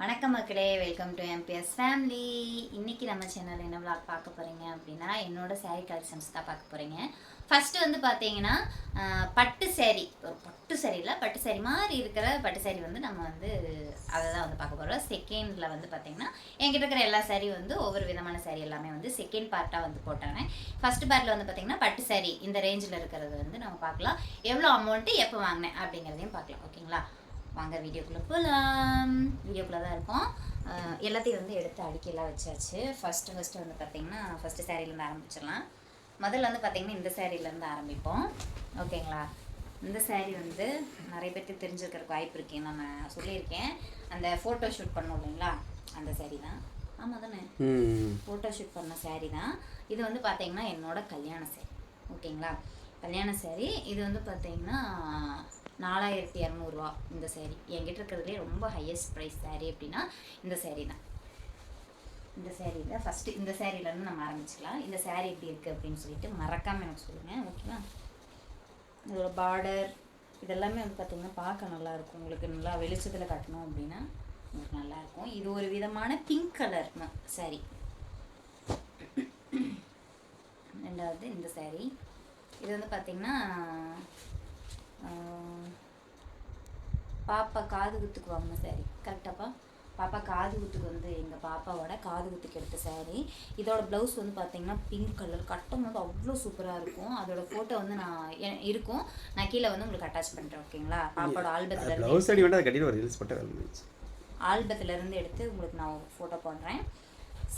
வணக்கம் மக்களே welcome to MBS family இன்னைக்கு நம்ம சேனல் என்ன விளாக் பார்க்க போறீங்க அப்படின்னா என்னோட சேரீ கலெக்ஷன்ஸ் தான் பார்க்க போறீங்க. ஃபர்ஸ்ட் வந்து பார்த்தீங்கன்னா பட்டு சேரீ ஒரு பட்டு saree பட்டு சேரீ மாதிரி இருக்கிற பட்டு சேரீ வந்து நம்ம வந்து அதை தான் வந்து பார்க்க போகிறோம் செகண்டில் வந்து பார்த்தீங்கன்னா என்கிட்ட இருக்கிற எல்லா சேரீ வந்து ஒவ்வொரு விதமான சேரீ எல்லாமே வந்து செகண்ட் பார்ட்டாக வந்து போட்டாங்க. ஃபர்ஸ்ட் பார்ட்டில் வந்து பார்த்தீங்கன்னா பட்டு சேரீ இந்த ரேஞ்சில் இருக்கிறது வந்து நம்ம பார்க்கலாம். எவ்வளோ அமௌண்ட்டு எப்போ வாங்கினேன் அப்படிங்கிறதையும் பார்க்கலாம். ஓகேங்களா வாங்க வீடியோக்குள்ளே போகலாம் வீடியோக்குள்ளே தான் இருக்கும். எல்லாத்தையும் வந்து எடுத்து அடுக்கியெல்லாம் வச்சாச்சு. ஃபஸ்ட்டு ஃபஸ்ட்டு வந்து பார்த்தீங்கன்னா ஃபஸ்ட்டு சேரீலேருந்து ஆரம்பிச்சிடலாம். முதல்ல வந்து பார்த்தீங்கன்னா இந்த சேரீலேருந்து ஆரம்பிப்போம். ஓகேங்களா? இந்த saree வந்து நிறைய பேருக்கு தெரிஞ்சிருக்கிறதுக்கு வாய்ப்பு இருக்கேன் நான் சொல்லியிருக்கேன். அந்த ஃபோட்டோ ஷூட் பண்ணோம் இல்லைங்களா? அந்த saree தான். ஆமாம் தானே? ஃபோட்டோ ஷூட் பண்ண saree தான். இது வந்து பார்த்தீங்கன்னா என்னோட கல்யாண saree. ஓகேங்களா? கல்யாண saree. இது வந்து பார்த்தீங்கன்னா நாலாயிரத்தி இரநூறுவா இந்த சேரீ என்கிட்ட இருக்கிறதுலே ரொம்ப ஹையஸ்ட் ப்ரைஸ் சேரீ அப்படின்னா இந்த சேரீ தான். இந்த சேரீ தான் ஃபஸ்ட்டு இந்த சேரீலேருந்து நம்ம ஆரம்பிச்சுக்கலாம். இந்த சேரீ எப்படி இருக்குது அப்படின்னு சொல்லிட்டு மறக்காமல் எனக்கு சொல்லுங்கள் ஓகேவா இதோட பார்டர் இதெல்லாமே வந்து பார்த்திங்கன்னா பார்க்க நல்லாயிருக்கும் உங்களுக்கு நல்லா வெளிச்சத்தில் கட்டணும் அப்படின்னா உங்களுக்கு நல்லாயிருக்கும் இது ஒரு விதமான பிங்க் கலர் சாரி ரெண்டாவது இந்த saree. இது வந்து பார்த்திங்கன்னா பாப்பா காது குத்துக்கு வாங்கின saree. கரெக்டாப்பா பாப்பா காது குத்துக்கு வந்து எங்கள் பாப்பாவோட காது குத்துக்கு எடுத்த saree. இதோட ப்ளவுஸ் வந்து பார்த்தீங்கன்னா பிங்க் கலர் கட்டும் போது அவ்வளோ சூப்பராக இருக்கும். அதோட ஃபோட்டோ வந்து நான் இருக்கும். நான் கீழே வந்து உங்களுக்கு அட்டாச் பண்ணுறேன் ஓகேங்களா பாப்பாவோட ஆல்பத்தில் ப்ளவுஸ் அடி வேண்டாம் கட்டிட்டு ஒரு ரீல்ஸ் போட்டு எடுத்து உங்களுக்கு நான் ஃபோட்டோ போடுறேன்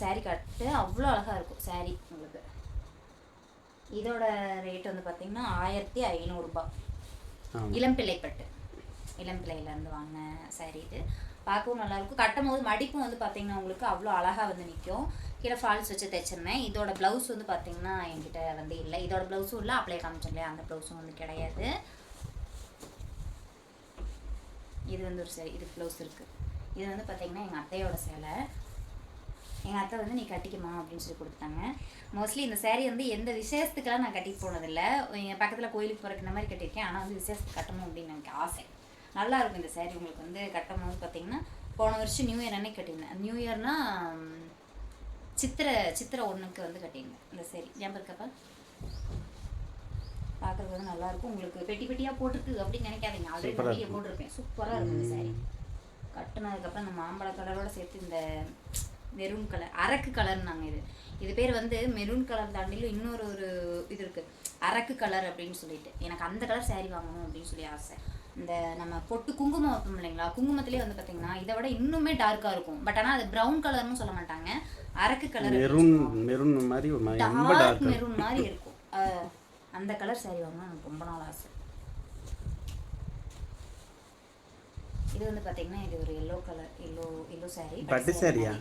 saree கட்டு அவ்வளோ அழகாக இருக்கும் saree உங்களுக்கு. இதோட ரேட் வந்து பார்த்தீங்கன்னா ஆயிரத்தி ஐநூறுரூபா இளம்பிள்ளைப்பட்டு. இளம்பிள்ளையிலேருந்து வாங்கின சாரி இது. பார்க்கவும் நல்லாயிருக்கும். கட்டும் போது மடிப்பும் வந்து பார்த்தீங்கன்னா உங்களுக்கு அவ்வளோ அழகாக வந்து நிற்கும். கீழே ஃபால்ஸ் வச்சு தைச்சிருந்தேன். இதோட ப்ளவுஸ் வந்து பார்த்தீங்கன்னா என்கிட்ட வந்து இல்லை. இதோட ப்ளவுஸும் இல்லை. அப்ளை காமிச்சோம் இல்லையா? அந்த ப்ளவுஸும் வந்து கிடையாது. இது வந்து ஒரு சரி இது ப்ளவுஸ் இருக்குது இது வந்து பார்த்தீங்கன்னா எங்கள் அத்தையோட சேலை. எங்கள் அத்தை வந்து நீ கட்டிக்குமா அப்படின்னு சொல்லி கொடுத்தாங்க மோஸ்ட்லி இந்த saree வந்து எந்த விசேஷத்துக்கெல்லாம் நான் கட்டிட்டு போனதில்லை. என் பக்கத்தில் கோயிலுக்கு போகிறக்கு இந்த மாதிரி கட்டியிருக்கேன். ஆனால் வந்து விசேஷத்துக்கு கட்டணும் அப்படின்னு எனக்கு ஆசை. நல்லா இருக்கும் இந்த saree உங்களுக்கு வந்து கட்டும் போது பார்த்தீங்கன்னா போன வருஷம் நியூ இயர் அன்னைக்கு கட்டியிருந்தேன். நியூ இயர்னா சித்திரை சித்திரை ஒன்றுக்கு வந்து கட்டியிருந்தேன் இந்த saree. ஞாபகம் இருக்கப்பா பார்க்குறது வந்து நல்லா இருக்கும். உங்களுக்கு பெட்டி பெட்டியாக போட்டிருக்கு அப்படின்னு நினைக்காதீங்க. ஆல்ரெடி இருக்கும். போட்டிருப்பேன். சூப்பராக இருக்கும் இந்த saree. கட்டினதுக்கப்புறம் இந்த மாம்பழ கலரோட சேர்த்து இந்த மெரூன் கலர் அரக்கு கலர்னாங்க இது. இது பேர் வந்து மெரூன் கலர் தாண்டிலும் இன்னொரு ஒரு இது இருக்கு. அரக்கு கலர் அப்படின்னு சொல்லிட்டு. எனக்கு அந்த கலர் saree வாங்கணும் அப்படின்னு சொல்லி ஆசை. இந்த நம்ம பொட்டு குங்குமம் வைப்போம் இல்லைங்களா? குங்குமத்திலே வந்து பார்த்தீங்கன்னா இதை விட இன்னுமே டார்க்காக இருக்கும். பட் ஆனால் அது ப்ரௌன் கலர்னு சொல்ல மாட்டாங்க. அரக்கு கலர் மெரூன் மெரூன் மாதிரி டார்க் மெரூன் மாதிரி இருக்கும். அந்த கலர் saree வாங்கணும். எனக்கு ரொம்ப நாள் ஆசை. இது வந்து பாத்தீங்கன்னா இது ஒரு yellow colour yellow yellow saree. பட்டு saree-யா?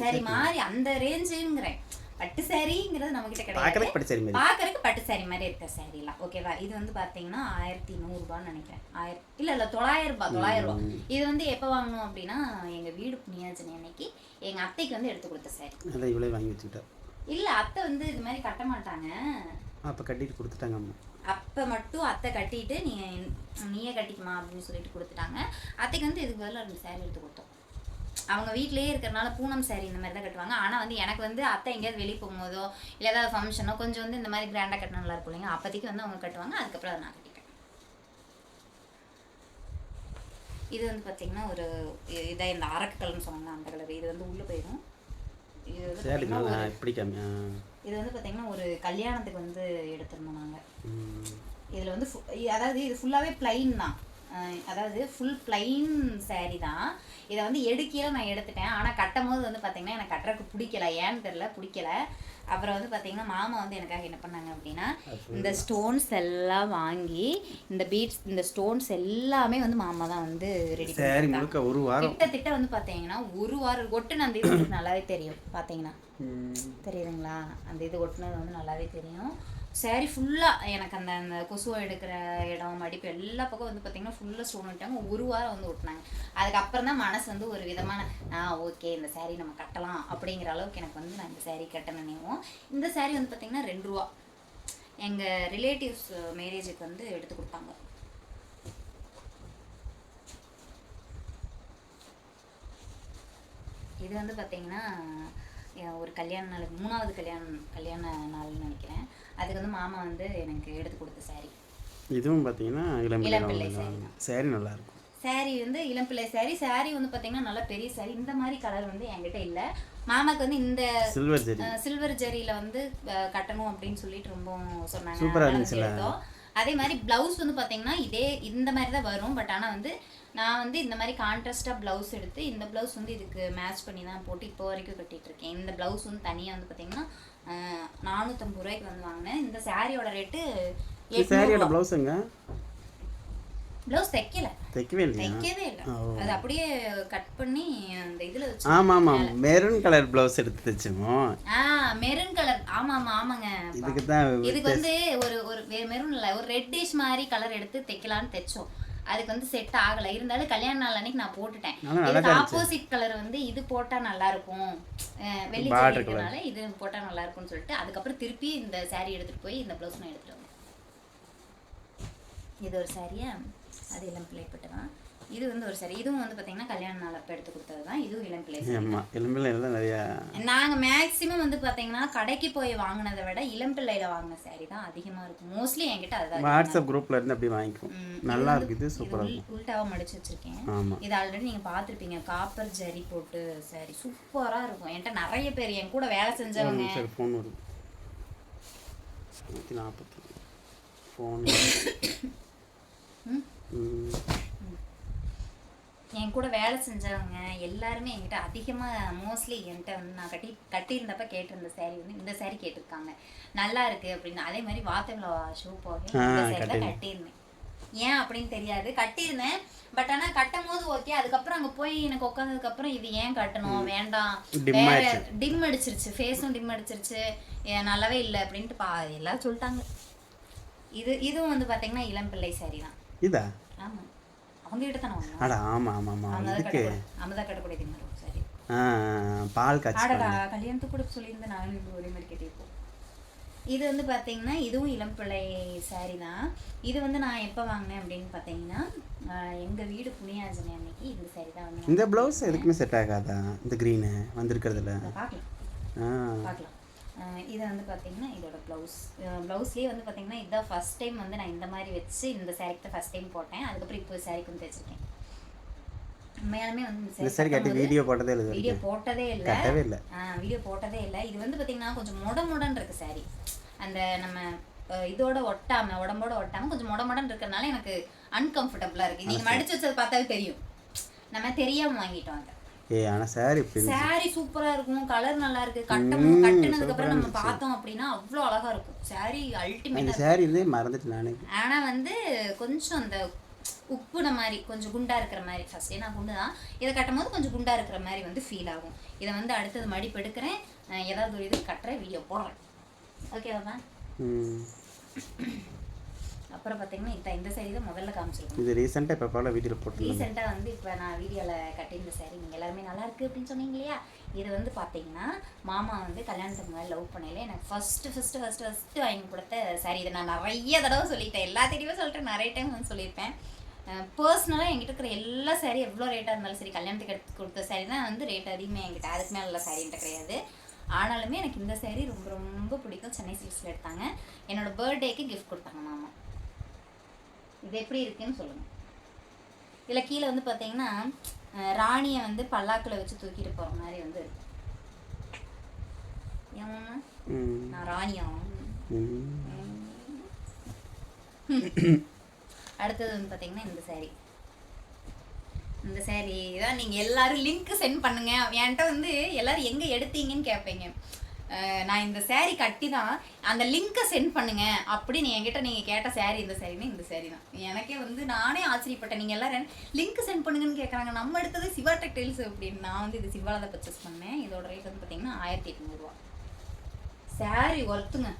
Saree மாதிரி அந்த ரேஞ்சுங்கிறேன் பட்டு சாரிங்கிறது நம்ம கிட்ட கிடையாது. பார்க்கறதுக்கு பட்டு saree மாதிரி. இருக்க சாரீலாம் ஓகேவா இது வந்து பாத்தீங்கன்னா ஆயிரத்தி நூறுரூபான்னு நினைக்கிறேன். ஆயிரம் இல்ல இல்ல தொள்ளாயிரம் ரூபாய் தொள்ளாயிரம் ரூபாய் இது வந்து எப்போ வாங்கணும் அப்படின்னா எங்க வீடு புண்ணியாச்சனை அன்னைக்கு எங்க அத்தைக்கு வந்து எடுத்து கொடுத்த saree அதை இவ்வளோ வாங்கி வச்சுக்கிட்டா. இல்ல அத்தை வந்து இது மாதிரி கட்ட மாட்டாங்க. அப்போ கட்டிட்டு கொடுத்துட்டாங்க அம்மா. அப்ப மட்டும் அத்தை கட்டிட்டு நீ நீயே கட்டிக்குமா அப்படின்னு சொல்லிட்டு கொடுத்துட்டாங்க. அத்தைக்கு வந்து இதுக்கு பதிலாக ரெண்டு saree எடுத்து கொடுத்தோம். அவங்க வீட்டிலேயே இருக்கிறனால பூனம் saree இந்த மாதிரி தான் கட்டுவாங்க. ஆனால் வந்து எனக்கு வந்து அத்தை எங்கேயாவது வெளியே போகும்போதோ இல்லை ஏதாவது ஃபங்க்ஷனோ கொஞ்சம் வந்து இந்த மாதிரி கிராண்டாக கட்டினா நல்லா இருக்கும் இல்லைங்க அப்போதைக்கு வந்து அவங்க கட்டுவாங்க. அதுக்கப்புறம் அதை நான் கட்டிப்பேன். இது வந்து பார்த்தீங்கன்னா ஒரு இ- இதான் இந்த அரக்கு கலர்னு சொன்னாங்க அந்த கலர். இது வந்து உள்ளே போயிடும். இது வந்து சரி பார்த்தீங்கன்னா ஒரு- இப்படி காமி ஆ. இது வந்து பார்த்தீங்கன்னா ஒரு கல்யாணத்துக்கு வந்து எடுத்திருந்தோம் நாங்கள். இதில் வந்து அதாவது இது ஃபுல்லாகவே பிளைன் தான். அதாவது ஃபுல் பிளைன் saree தான். இதை வந்து எடுக்கையில நான் எடுத்துட்டேன். ஆனால் கட்டும் போது வந்து பார்த்தீங்கன்னா எனக்கு கட்டுறதுக்கு பிடிக்கல. ஏன்னு தெரில பிடிக்கல. அப்புறம் வந்து பார்த்தீங்கன்னா மாமா வந்து எனக்காக என்ன பண்ணாங்க அப்படின்னா இந்த ஸ்டோன்ஸ் எல்லாம் வாங்கி இந்த பீட்ஸ் இந்த ஸ்டோன்ஸ் எல்லாமே வந்து மாமா தான் வந்து ரெடி முழுக்க ஒரு வாரம். கிட்டத்தட்ட வந்து பார்த்தீங்கன்னா ஒரு வாரம் ஒட்டுன அந்த இது நல்லாவே தெரியும். பார்த்தீங்கன்னா. தெரியுதுங்களா? அந்த இது ஒட்டுனது வந்து நல்லாவே தெரியும். சேரீ ஃபுல்லாக எனக்கு அந்த அந்த கொசுவை எடுக்கிற இடம் மடிப்பு எல்லா பக்கம் வந்து பார்த்தீங்கன்னா ஃபுல்லாக ஸ்டோன் விட்டாங்க. ஒரு வாரம் வந்து ஓட்டினாங்க அதுக்கப்புறம் தான் மனசு வந்து ஒரு விதமான ஆ ஓகே இந்த saree நம்ம கட்டலாம். அப்படிங்கிற அளவுக்கு எனக்கு வந்து நான் இந்த சேரீ கட்ட நினைவோம். இந்த சேரீ வந்து பார்த்தீங்கன்னா ரெண்டு ரூபா. எங்கள் ரிலேட்டிவ்ஸ் மேரேஜுக்கு வந்து எடுத்து கொடுத்தாங்க. இது வந்து பார்த்தீங்கன்னா ஒரு கல்யாண நாள் மூணாவது கல்யாணம் கல்யாண நாள்னு நினைக்கிறேன். அதுக்கு வந்து மாமா வந்து எனக்கு எடுத்து கொடுத்த saree. இதுவும் பார்த்தீங்கன்னா இளம்பிள்ளை. சேரீ நல்லா இருக்கும் saree வந்து இளம்பிள்ளை saree. Saree வந்து பார்த்தீங்கன்னா நல்லா பெரிய saree. இந்த மாதிரி கலர் வந்து என்கிட்ட இல்லை. மாமாக்கு வந்து இந்த சில்வர் ஜெரி சில்வர் ஜெரியில வந்து கட்டணும் அப்படின்னு சொல்லிட்டு ரொம்ப சொன்னாங்க. சூப்பரா அதனால இருந்துச்சுல்ல? எடுத்தோம். அதே மாதிரி பிளவுஸ் வந்து பாத்தீங்கன்னா இதே இந்த மாதிரி தான் வரும். பட் ஆனா வந்து நான் வந்து இந்த மாதிரி கான்ட்ராஸ்டா பிளவுஸ் எடுத்து இந்த பிளவுஸ் வந்து இதுக்கு மேட்ச் பண்ணி தான் போட்டு இப்போ வரைக்கும் கட்டிட்டு இருக்கேன். இந்த பிளவுஸ் வந்து தனியா வந்து பாத்தீங்கன்னா அஹ், நானூத்தம்பது ரூபாய்க்கு வந்து வாங்கினேன். இந்த சாரியோட ரேட்டு சேரீயோட ப்ளவுஸுங்க பிளவுஸ் தைக்கல. தைக்கவே இல்லையா? தைக்கவே இல்லை. அது அப்படியே கட் பண்ணி அந்த இதுல வச்சு ஆமாம் ஆமாம் மெரூன் கலர் ப்ளவுஸ் எடுத்து தைச்சோம்? ஆ மெரூன் கலர் ஆமா ஆமா ஆமாங்க. இதுக்கு தான் இதுக்கு வந்து ஒரு ஒரு மெரூன் இல்ல. ஒரு ரெட்டிஷ் மாதிரி கலர் எடுத்து தைக்கலாம்னு தைச்சோம். அதுக்கு வந்து செட் ஆகல. இருந்தாலும் கல்யாண நாள் அன்னைக்கு நான் போட்டுட்டேன். இதுக்கு ஆப்போசிட் கலர் வந்து இது போட்டா நல்லா இருக்கும். வெள்ளி ஜரிக்கிறனால இது போட்டா நல்லா இருக்கும்னு சொல்லிட்டு அதுக்கப்புறம் திருப்பி இந்த saree எடுத்துட்டு போய் இந்த ப்ளவுஸ் நான் எடுத்துட்டு வந்தேன். இது ஒரு சாரியா அது இளம் பிள்ளைப்பட்டு தான் இது வந்து ஒரு saree. இதுவும் வந்து பாத்தீங்கன்னா கல்யாண நாள் அப்ப எடுத்து கொடுத்தது தான். இதுவும் இளம் பிள்ளை saree. ஆமாம் இளம்பிள்ளை தான் நிறையா நாங்க மேக்ஸிமம் வந்து பாத்தீங்கன்னா கடைக்கு போய் வாங்குனதை விட இளம் பிள்ளையில வாங்கின saree தான் அதிகமா இருக்கும். மோஸ்ட்லி என்கிட்ட அதுதான் வாட்ஸ்அப் குரூப்பில் இருந்து அப்படி வாங்கிக்குவோம். ம், நல்லா இது இருக்கு இது வந்து- சூப்பராக இருக்கும். உள்டாவா மடிச்சு வச்சிருக்கேன். ஆமாம் இது ஆல்ரெடி நீங்க பார்த்திருப்பீங்க. காப்பர் ஜரி போட்டு saree. சூப்பரா இருக்கும். என்கிட்ட நிறைய பேர் என் கூட வேலை செஞ்சவங்க. சரி ஃபோன் வருது நாற்பத்தி ஃபோன் ம்? என் கூட வேலை செஞ்சவங்க எல்லாருமே என்கிட்ட அதிகமா மோஸ்ட்லி என்கிட்ட வந்து நான் கட்டி கட்டியிருந்தப்ப கேட்டிருந்த saree வந்து இந்த saree கேட்டிருக்காங்க. நல்லா இருக்கு அப்படின்னு. அதே மாதிரி வாத்தவிழா ஷோ போக. கட்டியிருந்தேன். ஏன் அப்படின்னு தெரியாது. கட்டியிருந்தேன். பட் ஆனா கட்டும் போது ஓகே அதுக்கப்புறம் அங்க போய் எனக்கு உட்காந்ததுக்கு அப்புறம் இது ஏன் கட்டணும்? வேண்டாம். வேற. டிம் அடிச்சிருச்சு. ஃபேஸும் டிம் அடிச்சிருச்சு. நல்லாவே இல்லை அப்படின்ட்டு பா எல்லாரும் சொல்லிட்டாங்க. இது இதுவும் வந்து பாத்தீங்கன்னா இளம் பிள்ளை saree தான். இதா? ஆமா. அவங்க கிட்ட தானே வாங்கினோம் அட ஆமாம் அவங்க தான் இதுக்கு கட்டக்கூடிய அவங்க தான் கட்டக்கூடியது மாதிரி சரி. பால் காய்ச்சி ஆடடா கல்யாணத்துக்கு கூட சொல்லியிருந்தேன் நானும் இப்படி ஒரே மாதிரி கட்டியிருப்போம் இது வந்து பார்த்தீங்கன்னா இதுவும் இளம்பிள்ளை saree தான். இது வந்து நான் எப்போ வாங்கினேன் அப்படின்னு பார்த்தீங்கன்னா ஆஹ் எங்க வீடு புனியாஜனி அன்னைக்கு இந்த saree தான் வந்து இந்த ப்ளவுஸ் எதுக்குமே செட் ஆகாதா? இந்த க்ரீனு வந்திருக்கிறதுல. பார்க்கலாம். பார்க்கலாம். இது வந்து பார்த்தீங்கன்னா இதோட ப்ளவுஸ் ப்ளவுஸ்லேயே வந்து பார்த்தீங்கன்னா இதுதான் ஃபர்ஸ்ட் டைம் வந்து நான் இந்த மாதிரி வச்சு இந்த சாரிக்கு தான் ஃபர்ஸ்ட் டைம் போட்டேன். அதுக்கப்புறம் இப்போ சாரிக்கு வந்து தைச்சிருக்கேன் உண்மையாலுமே வந்து சரி கட்டி வீடியோ போட்டதே இல்லை வீடியோ. போட்டதே இல்லை. வீடியோ போட்டதே இல்லை. இது வந்து பார்த்தீங்கன்னா கொஞ்சம் மொட மொடன்னு இருக்கு saree. அந்த நம்ம இதோட ஒட்டாம உடம்போட ஒட்டாம கொஞ்சம் மொட மொடன்னு இருக்கிறதுனால எனக்கு அன்கம்ஃபர்டபுளாக இருக்கு. நீங்க மடிச்சு வச்சது பார்த்தாவே தெரியும். நம்ம தெரியாம வாங்கிட்டோம் அதை. ஏ ஆனால் சாரி saree சூப்பரா இருக்கும் கலர் நல்லா இருக்கு. கட்டும் ம், கட்டுனதுக்கு அப்புறம் சூப்பரா நம்ம. பார்த்தோம் அப்படின்னா அவ்வளோ அழகா இருக்கும். Saree இந்த அல்டிமேட்டா சாரி இருந்தே மறந்துட்டு நானே. ஆனா வந்து கொஞ்சம் அந்த உப்புன மாதிரி கொஞ்சம் குண்டா இருக்கிற மாதிரி ஃபர்ஸ்டே நான் குண்டு தான். இதை கட்டும் போது கொஞ்சம் குண்டா இருக்கிற மாதிரி வந்து ஃபீல் ஆகும். இதை வந்து அடுத்தது மடிப்பு எடுக்கிறேன் ஏதாவது ஒரு இது கட்டுறேன் வீடியோ போடுறேன். ஓகேவா ம். அப்புறம் பார்த்தீங்கன்னா இந்த இந்த saree தான் முதல்ல காமிச்சிருக்கோம். இது ரீசெண்டாக இப்போ போல வீடியோவில் போட்டுருந்தேன் ரீசெண்டாக வந்து இப்போ நான் வீடியோவில் கட்டியிருந்த saree நீங்கள் எல்லாருமே நல்லா இருக்கு அப்படின்னு சொன்னீங்க இல்லையா? இது வந்து பார்த்தீங்கன்னா மாமா வந்து கல்யாணத்துக்கு முன்னாடி லவ் பண்ணையில எனக்கு ஃபஸ்ட்டு ஃபஸ்ட்டு ஃபஸ்ட்டு ஃபஸ்ட்டு வாங்கி கொடுத்த saree இதை நான் நிறைய தடவை சொல்லிட்டேன். எல்லாத்தையுமே சொல்லிட்டேன். நிறைய டைம் வந்து சொல்லியிருப்பேன். பர்சனலாக என்கிட்ட இருக்கிற எல்லா saree எவ்வளோ ரேட்டாக இருந்தாலும் சரி கல்யாணத்துக்கு எடுத்து கொடுத்த saree தான் வந்து ரேட் அதிகமாக என்கிட்ட. அதுக்கு மேலே உள்ள என்கிட்ட கிடையாது. ஆனாலுமே எனக்கு இந்த saree ரொம்ப ரொம்ப பிடிக்கும். சென்னை சில்க்ஸில் எடுத்தாங்க. என்னோட பர்த்டேக்கு கிஃப்ட் கொடுத்தாங்க மாமா. இது எப்படி இருக்குன்னு சொல்லுங்கள் இதில் கீழே வந்து பார்த்தீங்கன்னா ராணியை வந்து பல்லாக்கில் வச்சு தூக்கிட்டு போகிற மாதிரி வந்து இருக்கு. ஏம்மா? ம். நான் ராணியா. அடுத்தது வந்து பார்த்தீங்கன்னா இந்த saree. இந்த saree தான் நீங்கள் எல்லாரும் லிங்க் சென்ட் பண்ணுங்க. என்கிட்ட வந்து எல்லாரும் எங்கே எடுத்தீங்கன்னு கேட்பீங்க நான் இந்த saree கட்டி தான் அந்த லிங்க்கை சென்ட் பண்ணுங்க அப்படின்னு என்கிட்ட நீங்கள் கேட்ட saree இந்த சாரின்னு இந்த saree தான் எனக்கே வந்து நானே ஆச்சரியப்பட்டேன். நீங்கள் எல்லாரும் லிங்க் சென்ட் பண்ணுங்கன்னு கேட்குறாங்க நம்ம எடுத்தது சிவா டெக்டைல்ஸ் அப்படின்னு. நான் வந்து இது சிவாவில் தான் பர்ச்சேஸ் பண்ணேன். இதோட ரேட் வந்து பார்த்தீங்கன்னா ஆயிரத்தி எட்நூறுவா saree ஒர்த்துங்க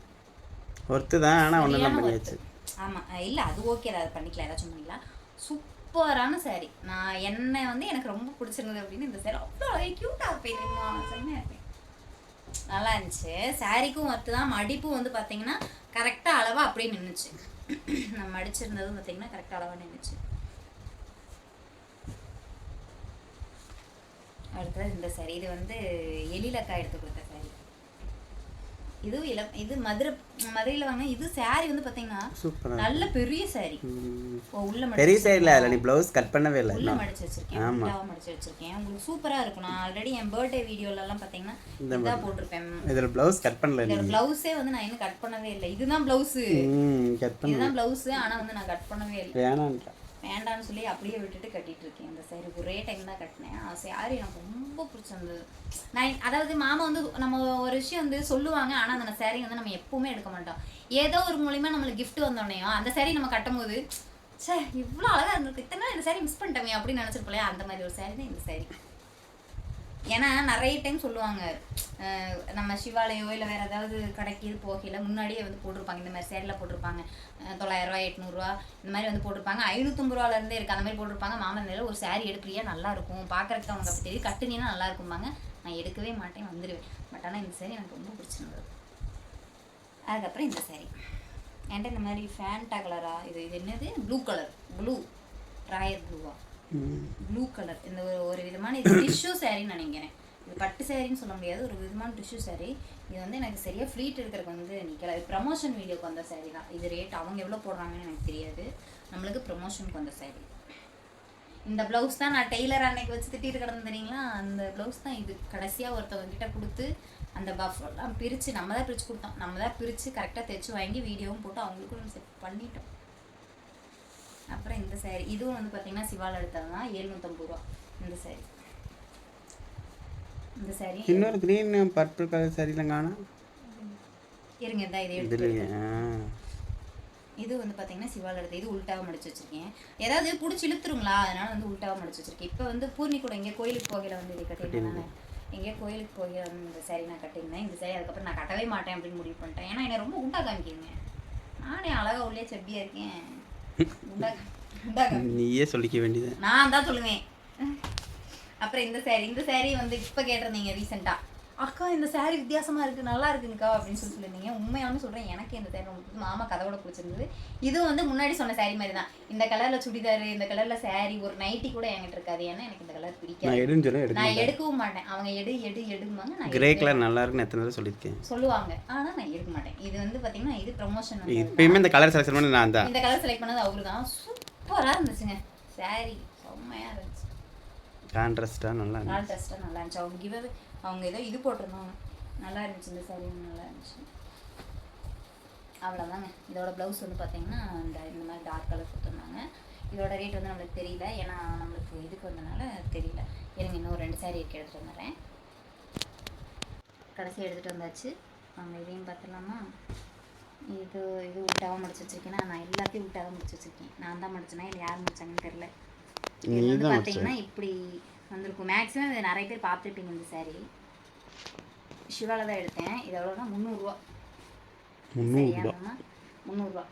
ஒர்த்து தான் ஆனால் சரியான பண்ணியாச்சு. worth. ஆமா. அஹ் இல்ல அது ஓகே அது பண்ணிக்கலாம். ஏதாச்சும் பண்ணிக்கலாம். சூப்பரான saree. நான் என்ன வந்து எனக்கு ரொம்ப பிடிச்சிருந்தது அப்படின்னு இந்த saree. அவ்வளோ க்யூட்டாக இருப்பேன் தெரியுமா செம்மையாக இருப்பேன் நல்லா இருந்துச்சு சாரிக்கும் ஒர்த்து தான். மடிப்பும் வந்து பார்த்தீங்கன்னா கரெக்டாக அளவாக அப்படியே நின்றுச்சு நான் மடிச்சிருந்ததும் பார்த்தீங்கன்னா கரெக்டாக அளவாக நின்றுச்சு அடுத்தது இந்த சாரி இது வந்து எலிலக்காய் எடுத்து கொடுத்த இதுவும் இளம் இது மதுரை மதுரையில் வாங்க இது saree வந்து பார்த்தீங்கன்னா சூப்பராக நல்ல பெரிய ஓ உள்ள பெரிய சைடில் அதில் நீ ப்ளவுஸ் கட் பண்ணவே இல்லை உள்ள மடிச்சு வச்சிருக்கேன் ஆமா. உள்ளாவ மடிச்சு வச்சிருக்கேன். உங்களுக்கு சூப்பரா இருக்கும். நான் ஆல்ரெடி என் பர்த்டே வீடியோல எல்லாம் பாத்தீங்கன்னா இதான் போட்டிருப்பேன். இதில் ப்ளவுஸ் கட் பண்ணல நீ. இதோட பிளவுஸே வந்து நான் இன்னும் கட் பண்ணவே இல்லை. இதுதான் பிளவுஸ் கட் பண்ண இதுதான் பிளவுஸ் ஆனா வந்து நான் கட் பண்ணவே இல்லை. வேணான்ட்டா. வேண்டாம்னு சொல்லி அப்படியே விட்டுட்டு கட்டிட்டு இருக்கேன். இந்த சாரி ஒரே டைம் தான் கட்டினேன். ஆ சாரி எனக்கு ரொம்ப பிடிச்சிருந்தது. நான் அதாவது மாமா வந்து நம்ம ஒரு விஷயம் வந்து சொல்லுவாங்க ஆனால் அந்த சாரி வந்து நம்ம எப்பவுமே எடுக்க மாட்டோம். ஏதோ ஒரு மூலியமா நம்மளுக்கு கிஃப்ட் வந்தோடனேயும் அந்த சாரி நம்ம கட்டும்போது சே இவ்வளோ அழகாக இருந்திருக்கு. இத்தனை இந்த சாரி மிஸ் பண்ணிட்டோமே அப்படின்னு நினச்சிருப்போம் அந்த மாதிரி ஒரு சாரி தான் இந்த சாரி ஏன்னா நிறைய டைம் சொல்லுவாங்க நம்ம சிவாலயோ இல்லை வேற ஏதாவது கடைக்கு போகையில் முன்னாடியே வந்து போட்டிருப்பாங்க. இந்த மாதிரி சேரில் போட்டிருப்பாங்க. தொள்ளாயிரரூவா தொள்ளாயிரம் எட்நூறுரூவா இந்த மாதிரி வந்து போட்டிருப்பாங்க. ஐநூற்றம்பது ரூபாலேருந்தே இருக்குது அந்த மாதிரி போட்டிருப்பாங்க. மாமன் நிலையில் ஒரு சேரீ எடுக்கிறியா நல்லா இருக்கும். பார்க்குறதுக்கு அவனுக்கு அப்படி தெரியும் கட்டுனீங்கன்னா நல்லா இருக்கும்பாங்க. நான் எடுக்கவே மாட்டேன் வந்துடுவேன் பட் ஆனால் இந்த சேரீ எனக்கு ரொம்ப பிடிச்சிருந்தது. அதுக்கப்புறம் இந்த சேரீ என்கிட்ட இந்த மாதிரி ஃபேண்டா கலரா இது இது என்னது? ப்ளூ கலர் ப்ளூ ராயர் ப்ளூவா ப்ளூ கலர் இந்த ஒரு ஒரு விதமான இது டிஷ்யூ சாரின்னு நினைக்கிறேன். இது பட்டு சாரின்னு சொல்ல முடியாது. ஒரு விதமான டிஷ்யூ சேரீ இது வந்து எனக்கு சரியாக ஃப்ளீட் எடுக்கிறதுக்கு வந்து நிற்கல இது ப்ரமோஷன் வீடியோக்கு வந்த saree தான். இது ரேட் அவங்க எவ்வளோ போடுறாங்கன்னு எனக்கு தெரியாது. நம்மளுக்கு ப்ரமோஷனுக்கு வந்த saree. இந்த ப்ளவுஸ் தான் நான் டெய்லர் அன்னைக்கு வச்சு திட்டிட்டு கிடந்து தெரியுங்களா? அந்த ப்ளவுஸ் தான் இது. கடைசியாக ஒருத்தவங்ககிட்ட கொடுத்து அந்த பஃப்லாம் பிரித்து நம்ம தான் பிரித்து கொடுத்தோம். நம்ம தான் பிரித்து கரெக்டாக தைச்சு வாங்கி வீடியோவும் போட்டு அவங்களுக்கும் செட் பண்ணிட்டோம். அப்புறம் இந்த saree. இதுவும் வந்து பார்த்தீங்கன்னா சிவால எடுத்தது தான் ஏழ்நூற்றம்பது ரூபா. இந்த saree. இந்த saree. இன்னொரு க்ரீன் பர்பிள் கலர் சரியில் காணும். இருங்க இதான் இதை எடுத்து இதுலையே ஆ இது வந்து பார்த்தீங்கன்னா சிவால எடுத்து இது உள்டாவை மடிச்சு வச்சிருக்கேன். ஏதாவது பிடிச்சி இழுத்துருங்களா? அதனால வந்து உள்டாவை மடிச்சு வச்சிருக்கேன். இப்போ வந்து பூர்ணி கூட எங்கேயோ கோயிலுக்கு போகையில வந்து இதை கட்டியிருந்தேன். எங்கேயோ கோயிலுக்கு போக வந்து இந்த saree நான் கட்டியிருந்தேன். இந்த saree அதுக்கப்புறம் நான் கட்டவே மாட்டேன் அப்படின்னு முடிவு பண்ணிட்டேன். ஏன்னா என்னை ரொம்ப உண்டா காமிக்கிறீங்க. நானே அழகா உள்ளே செப்பியா இருக்கேன். நீயே சொல்லிக்க வேண்டியது. நான் தான் சொல்லுவேன். அப்புறம் இந்த saree இந்த saree வந்து இப்போ கேட்டிருந்தீங்க ரீசெண்டா அக்கா இந்த saree வித்தியாசமா இருக்கு நல்லா இருக்குங்கக்கா அப்படின்னு சொல்லி சொல்லியிருந்தீங்க. உண்மையாலுமே சொல்றேன் எனக்கு இந்த ரொம்ப பிடிச்சது. மாமா கதவோட பிடிச்சிருந்தது. இதுவும் வந்து முன்னாடி சொன்ன saree மாதிரி தான். இந்த கலர்ல சுடிதார் இந்த கலர்ல saree ஒரு நைட்டி கூட என்கிட்ட இருக்காது. ஏன்னா எனக்கு இந்த கலர் பிடிக்காது. நான் எடுக்கவும் மாட்டேன். அவங்க எடு எடு எடும்பாங்க நான் கிரே கலர் நல்லா இருக்குன்னு எத்தனை தடவை சொல்லியிருக்கேன். சொல்லுவாங்க. ஆனா நான் எடுக்க மாட்டேன். இது வந்து பாத்தீங்கன்னா இது ப்ரமோஷன் இப்பயுமே இந்த கலர் செலக்ஷன் பண்ணி நான் தான். இந்த கலர் செலக்ட் பண்ணது அவரு தான் சூப்பரா இருந்துச்சுங்க. Saree செம்மையா இருந்துச்சு. கான்ட்ராஸ்டாக நல்லா இருந்துச்சு. நல்லா இருந்துச்சு. அவங்க கிவ் அவங்க ஏதோ இது போட்டிருந்தாங்க. நல்லா இருந்துச்சு இந்த saree நல்லா இருந்துச்சு. அவ்வளோதாங்க இதோட ப்ளவுஸ் வந்து பார்த்தீங்கன்னா இந்த இந்த மாதிரி டார்க் கலர் கொடுத்துருந்தாங்க. இதோட ரேட் வந்து நம்மளுக்கு தெரியல. ஏன்னா நம்மளுக்கு இதுக்கு வந்தனால தெரியல. இருங்க இன்னும் ரெண்டு saree இருக்கு எடுத்துகிட்டு வந்துடுறேன். கடைசி எடுத்துகிட்டு வந்தாச்சு. அவங்க இதையும் பார்த்துலாமா இது இது உல்ட்டாவாக முடிச்சு வச்சிருக்கேன்னா நான் எல்லாத்தையும் உல்ட்டாக முடிச்சு வச்சிருக்கேன். நான் தான் முடிச்சேனா? இல்லை யார் முடிச்சாங்கன்னு தெரில நீ இது வந்து பார்த்தீங்கன்னா இப்படி வந்திருக்கும். மேக்ஸிமம் இதை நிறைய பேர் பார்த்துருப்பீங்க இந்த saree. சிவால தான் எடுத்தேன். இது எவ்வளோனா முந்நூறுரூவா முந்நூறுரூவா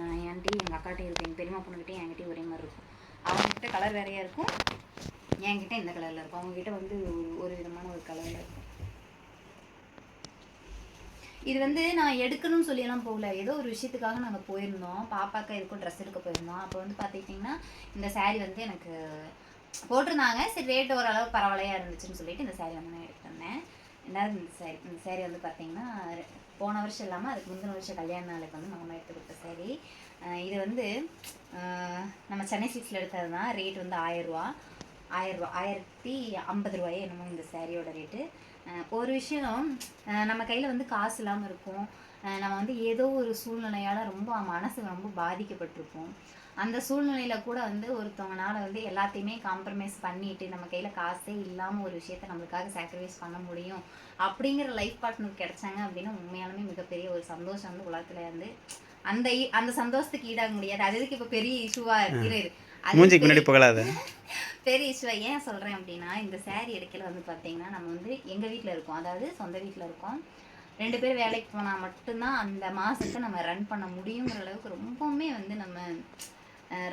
நான் என்கிட்டயும் எங்கள் அக்காட்டையும் இருக்கும் எங்கள் பெரியம்மா பொண்ணுக்கிட்டையும் என்கிட்டயும் ஒரே மாதிரி இருக்கும். அவங்கக்கிட்ட கலர் வேறையாக இருக்கும். என்கிட்ட இந்த கலரில் இருக்கும். அவங்கக்கிட்ட வந்து ஒரு- விதமான ஒரு கலரில் இருக்கும். இது வந்து நான் எடுக்கணும்னு சொல்லியெல்லாம் போகல. ஏதோ ஒரு விஷயத்துக்காக நாங்கள் போயிருந்தோம். பாப்பாக்கு எதுக்கும் ட்ரெஸ் எடுக்க போயிருந்தோம். அப்போ வந்து பார்த்துக்கிட்டிங்கன்னா இந்த saree வந்து எனக்கு போட்டிருந்தாங்க. சரி ரேட் ஓரளவு பரவாயில்லையா இருந்துச்சுன்னு சொல்லிட்டு இந்த saree வந்து நான் எடுத்துருந்தேன் வந்தேன். ரெண்டாவது இந்த saree? இந்த saree வந்து பார்த்தீங்கன்னா போன வருஷம் இல்லாமல் அதுக்கு முந்தின வருஷம் கல்யாண நாளுக்கு வந்து மாமா எடுத்து கொடுத்த சேரீ இது வந்து நம்ம சென்னை சிக்ஸில் எடுத்தது தான். ரேட் வந்து ஆயிரரூவா. ஆயிரரூவா ஆயிரத்தி ஐம்பது ரூபாயே என்னமோ இந்த சாரியோட ரேட்டு ஒரு விஷயம் நம்ம கையில் வந்து காசு இல்லாமல் இருக்கும். நம்ம வந்து ஏதோ ஒரு சூழ்நிலையால் ரொம்ப மனசு ரொம்ப பாதிக்கப்பட்டிருப்போம். அந்த சூழ்நிலையில் கூட வந்து ஒருத்தவங்கனால வந்து எல்லாத்தையுமே காம்ப்ரமைஸ் பண்ணிட்டு நம்ம கையில் காசே இல்லாமல் ஒரு விஷயத்த நம்மளுக்காக சாக்ரிஃபைஸ் பண்ண முடியும். அப்படிங்கிற லைஃப் பார்ட்னர் கிடைச்சாங்க அப்படின்னா உண்மையாலுமே மிகப்பெரிய ஒரு சந்தோஷம் வந்து உலகத்தில் வந்து அந்த அந்த சந்தோஷத்துக்கு ஈடாக முடியாது. அது எதுக்கு இப்போ பெரிய இஷ்யூவாக இருக்கிறது மூஞ்சிக்கு முன்னாடி புகழாத. பெரிய இஷ்யூ ஏன் சொல்கிறேன் அப்படின்னா இந்த saree எடுக்கல வந்து பார்த்தீங்கன்னா நம்ம வந்து எங்கள் வீட்டில் இருக்கோம். அதாவது சொந்த வீட்டில் இருக்கோம். ரெண்டு பேர் வேலைக்கு போனால் மட்டும்தான் அந்த மாதத்தை நம்ம ரன் பண்ண முடியுங்கிற அளவுக்கு ரொம்பவுமே வந்து நம்ம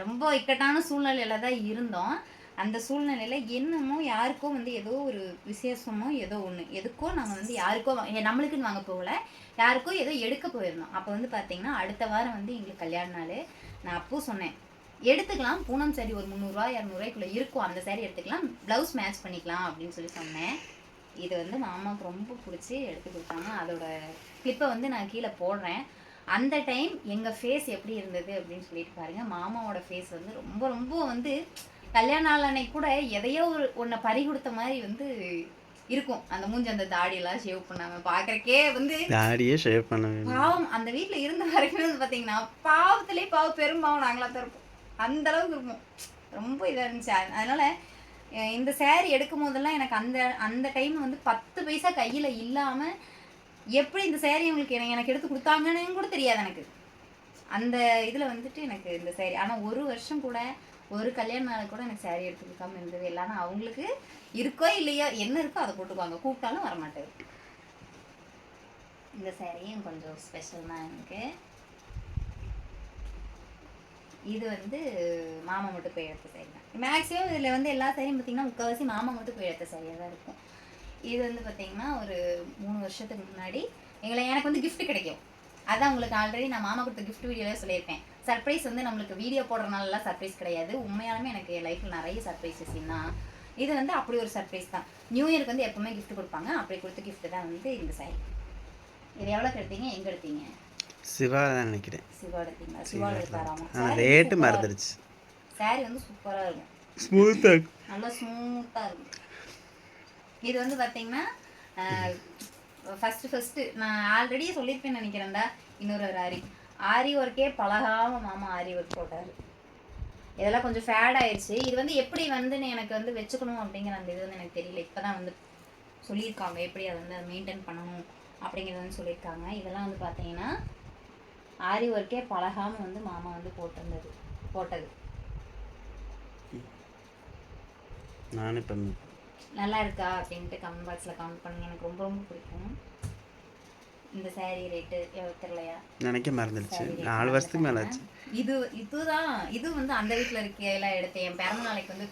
ரொம்ப இக்கட்டான சூழ்நிலையில தான் இருந்தோம். அந்த சூழ்நிலையில் என்னமோ யாருக்கோ வந்து ஏதோ ஒரு விசேஷமோ ஏதோ ஒன்று எதுக்கோ நாங்கள் வந்து யாருக்கோ நம்மளுக்குன்னு வாங்க போகல. யாருக்கோ ஏதோ எடுக்க போயிருந்தோம். அப்போ வந்து பார்த்தீங்கன்னா அடுத்த வாரம் வந்து எங்களுக்கு கல்யாண நாள். நான் அப்போ சொன்னேன் எடுத்துக்கலாம் பூனம் சரி ஒரு முந்நூறுரூவா இரநூறுவாய்க்குள்ளே இருக்கும். அந்த சாரி எடுத்துக்கலாம் ப்ளவுஸ் மேட்ச் பண்ணிக்கலாம் அப்படின்னு சொல்லி சொன்னேன். இது வந்து மாமாவுக்கு ரொம்ப பிடிச்சி எடுத்து கொடுத்தாங்க. அதோட கிளிப்பை வந்து நான் கீழே போடுறேன். அந்த டைம் எங்கள் ஃபேஸ் எப்படி இருந்தது அப்படின்னு சொல்லிட்டு பாருங்க. மாமாவோட ஃபேஸ் வந்து ரொம்ப ரொம்ப வந்து கல்யாண நாள் அன்னைக்கு கூட எதையோ ஒரு ஒன்றை பறி கொடுத்த மாதிரி வந்து இருக்கும். அந்த மூஞ்சி அந்த தாடியெல்லாம் ஷேவ் பண்ணாம பார்க்கறக்கே வந்து தாடியே ஷேவ் பண்ண பாவம் அந்த வீட்ல இருந்த வரைக்கும் வந்து பாத்தீங்கன்னா பாவத்திலே பாவம் பெரும்பாவம் நாங்களா தான் இருப்போம். அந்த அளவுக்கு இருப்போம். ரொம்ப இதா இருந்துச்சு. அதனால இந்த சேரீ எடுக்கும் போதெல்லாம் எனக்கு அந்த அந்த டைம் வந்து பத்து பைசா கையில் இல்லாமல் எப்படி இந்த சேரீ உங்களுக்கு எனக்கு எனக்கு எடுத்து கொடுத்தாங்கன்னு கூட தெரியாது எனக்கு. அந்த இதில் வந்துட்டு எனக்கு இந்த சேரீ ஆனால் ஒரு வருஷம் கூட ஒரு கல்யாண நாள் கூட எனக்கு சேரீ எடுத்து கொடுக்காம இருந்தது இல்லை. அவங்களுக்கு இருக்கோ இல்லையோ என்ன இருக்கோ அதை போட்டுக்குவாங்க. கூப்பிட்டாலும் வரமாட்டேன் இந்த சேரீயும் கொஞ்சம் ஸ்பெஷல் தான் எனக்கு. இது வந்து மாமா மட்டும் போய் எடுத்த சாரி தான். மேக்ஸிமம் இதில் வந்து எல்லா சாரியும் பார்த்தீங்கன்னா முக்கால்வாசி மாமா மட்டும் போய் எடுத்த சாரியாக தான் இருக்கும். இது வந்து பார்த்தீங்கன்னா ஒரு மூணு வருஷத்துக்கு முன்னாடி எங்களை எனக்கு வந்து கிஃப்ட் கிடைக்கும். அதான் உங்களுக்கு ஆல்ரெடி நான் மாமா கொடுத்த கிஃப்ட் வீடியோவில் சொல்லியிருப்பேன் சர்ப்ரைஸ் வந்து நம்மளுக்கு வீடியோ போடுறதுனாலலாம் சர்ப்ரைஸ் கிடையாது. உண்மையாலுமே எனக்கு என் லைஃப்பில் நிறைய சர்ப்ரைஸஸ் தான் இது வந்து அப்படி ஒரு சர்ப்ரைஸ் தான். நியூ இயருக்கு வந்து எப்பவுமே கிஃப்ட் கொடுப்பாங்க. அப்படி கொடுத்த கிஃப்ட் தான் வந்து இந்த சாரி இது எவ்வளோக்கு எடுத்தீங்க? எங்கே எடுத்தீங்க? சிவா தான் நினைக்கிறேன் ஆனால் ரேட்டு மறந்துடுச்சு சாரி வந்து சூப்பராக இருக்கும். ஸ்மூத்தாக நல்லா ஸ்மூத்தாக இருக்கும். இது வந்து பார்த்தீங்கன்னா ஃபஸ்ட்டு ஃபஸ்ட்டு நான் ஆல்ரெடி சொல்லியிருப்பேன்னு நினைக்கிறேன்டா இன்னொரு ஒரு ஆரி. ஆரி ஒர்க்கே பழகாம மாமா ஆரி ஒர்க் போட்டார். இதெல்லாம் கொஞ்சம் ஃபேட் ஆயிடுச்சு இது வந்து எப்படி வந்து நீ எனக்கு வந்து வச்சுக்கணும் அப்படிங்கிற அந்த இது வந்து எனக்கு தெரியல. இப்போ தான் வந்து சொல்லியிருக்காங்க. எப்படி அதை வந்து மெயின்டைன் பண்ணணும் அப்படிங்கிறது வந்து சொல்லியிருக்காங்க. இதெல்லாம் வந்து பார்த்தீங்கன்னா ஆரி ஒர்க்கே பழகாம வந்து மாமா வந்து போட்டிருந்தது போட்டது. நானும் இப்போ நல்லா இருக்கா அப்படின்ட்டு கமெண்ட் பாக்ஸில் கமெண்ட் பண்ணுங்க. எனக்கு ரொம்ப ரொம்ப பிடிக்கும். இந்த saree ரேட்டு எவ்வளோ தெரியலையா? நினைக்க மறந்துடுச்சு. நாலு வருஷத்துக்கு மேலே ஆச்சு. இது இதுதான் இது வந்து அந்த வீட்டில் இருக்கையில எடுத்தேன் என் பிறந்த நாளைக்கு வந்து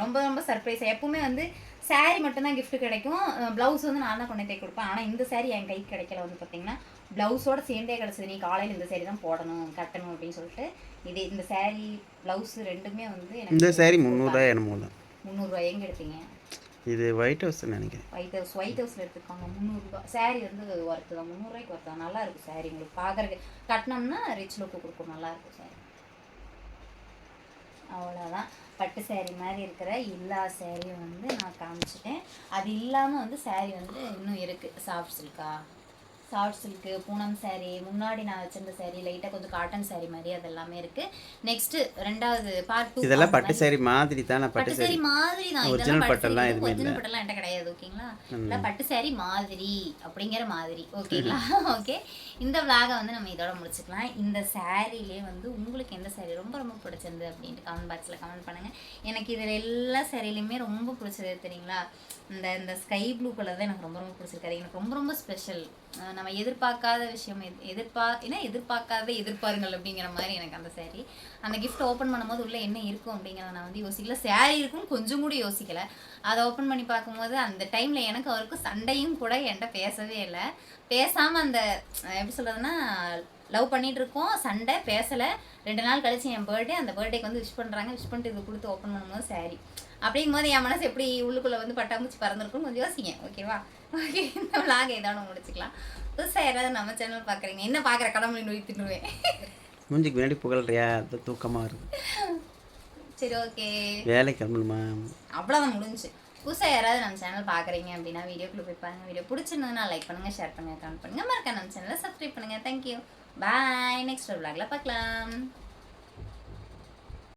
ரொம்ப ரொம்ப சர்ப்ரைஸ் எப்பவுமே வந்து saree மட்டும்தான் gift கிடைக்கும். ப்ளவுஸ் வந்து நான் தான் கொண்டு போய் கொடுப்பேன். ஆனால் இந்த saree என் கைக்கு கிடைக்கல வந்து பார்த்தீங்கன்னா ப்ளவுஸோட சேர்ந்தே கிடச்சது நீ காலையில் இந்த saree தான் போடணும் கட்டணும் அப்படின்னு சொல்லிட்டு இது இந்த saree ப்ளவுஸ் ரெண்டுமே வந்து இந்த எனக்கு சாரி முந்நூறுரூவா என்னமோ தான். முந்நூறுரூவா எங்கே எடுத்தீங்க? இது ஒயிட் ஹவுஸ் நினைக்கிறேன். ஒயிட் ஹவுஸ் ஒயிட் ஹவுஸில் எடுத்துருக்காங்க முந்நூறுரூபா saree வந்து ஒர்த்து தான். முந்நூறுரூவாய்க்கு ஒர்த்து தான். நல்லா இருக்கும் saree உங்களுக்கு பார்க்குறதுக்கு கட்டினோம்னா ரிச் லுக்கு கொடுக்கும். நல்லா இருக்கும் saree. அவ்வளோதான் பட்டு saree மாதிரி இருக்கிற எல்லா சேரீயும் வந்து நான் காமிச்சிட்டேன். அது இல்லாமல் வந்து saree வந்து இன்னும் இருக்குது சாஃப்ட் சில்கா சாஃப்ட் சில்க்கு பூனம் saree முன்னாடி நான் வச்சிருந்த saree லைட்டாக கொஞ்சம் காட்டன் saree மாதிரி அது எல்லாமே இருக்குது நெக்ஸ்ட்டு ரெண்டாவது பார்ட் டூ இதெல்லாம் பட்டு சாரி மாதிரி தானே பட்டு சாரி மாதிரி தான். இதெல்லாம் பட்டு பட்டெல்லாம் எதுவுமே இல்ல. பட்டெல்லாம் என்கிட்ட கிடையாது ஓகேங்களா? இல்லை பட்டு saree மாதிரி அப்படிங்கிற மாதிரி. ஓகேங்களா? ஓகே. இந்த விலாகை வந்து நம்ம இதோட முடிச்சுக்கலாம். இந்த சாரீலே வந்து உங்களுக்கு எந்த saree ரொம்ப ரொம்ப பிடிச்சிருந்து அப்படின்ட்டு கமெண்ட் பாக்ஸில் கமெண்ட் பண்ணுங்க. எனக்கு இதில் எல்லா சாரிலையுமே ரொம்ப பிடிச்சது தெரியுங்களா? இந்த இந்த ஸ்கை ப்ளூ கலர் தான் எனக்கு ரொம்ப ரொம்ப பிடிச்சிருக்காது எனக்கு ரொம்ப ரொம்ப ஸ்பெஷல் நம்ம எதிர்பார்க்காத விஷயம் எது- எதிர்பா ஏன்னா எதிர்பார்க்காத எதிர்பாருங்கள் அப்படிங்கிற மாதிரி எனக்கு அந்த saree. அந்த கிஃப்ட் ஓப்பன் பண்ணும்போது உள்ளே என்ன இருக்கும் அப்படிங்கிறத நான் வந்து யோசிக்கல. சேரீ இருக்கும்னு கொஞ்சம் கூட யோசிக்கல. அதை ஓப்பன் பண்ணி பார்க்கும்போது அந்த டைமில் எனக்கு அவருக்கும் சண்டையும் கூட என்கிட்ட பேசவே இல்லை. பேசாமல் அந்த எப்படி சொல்கிறதுன்னா லவ் பண்ணிட்டு இருக்கோம் சண்டை பேசலை. ரெண்டு நாள் கழிச்சு என் பர்த்டே அந்த பர்த்டேக்கு வந்து விஷ் பண்ணுறாங்க விஷ் பண்ணிட்டு இது கொடுத்து ஓப்பன் பண்ணும்போது saree அப்படிங்கும்போது என் மனசு எப்படி உள்ளுக்குள்ள வந்து பட்டாம்பூச்சி பறந்துருக்கும்னு கொஞ்சம் யோசிங்க ஓகேவா? ஓகே இந்த விளாக ஏதாவது முடிச்சுக்கலாம். புதுசாக யாராவது நம்ம சேனல் பார்க்குறீங்க என்ன பார்க்குற கடவுளை நோய் தின்னுவேன் மூஞ்சிக்கு முன்னாடி புகழ்றியா? தூக்கமாக இருக்கு. சரி ஓகே. வேலைக்கு கிளம்பணுமா? அவ்வளோதான் முடிஞ்சுச்சு புதுசாக யாராவது நம்ம சேனல் பார்க்குறீங்க அப்படின்னா வீடியோக்குள்ள போய் பாருங்க. வீடியோ பிடிச்சிருந்ததுன்னா லைக் பண்ணுங்கள் ஷேர் பண்ணுங்கள் கமெண்ட் பண்ணுங்கள் மறக்காம நம்ம சேனலை சப்ஸ்கிரைப் பண்ணுங்கள் தேங்க்யூ பாய் நெக்ஸ்ட் vlogல பார்க்கலாம்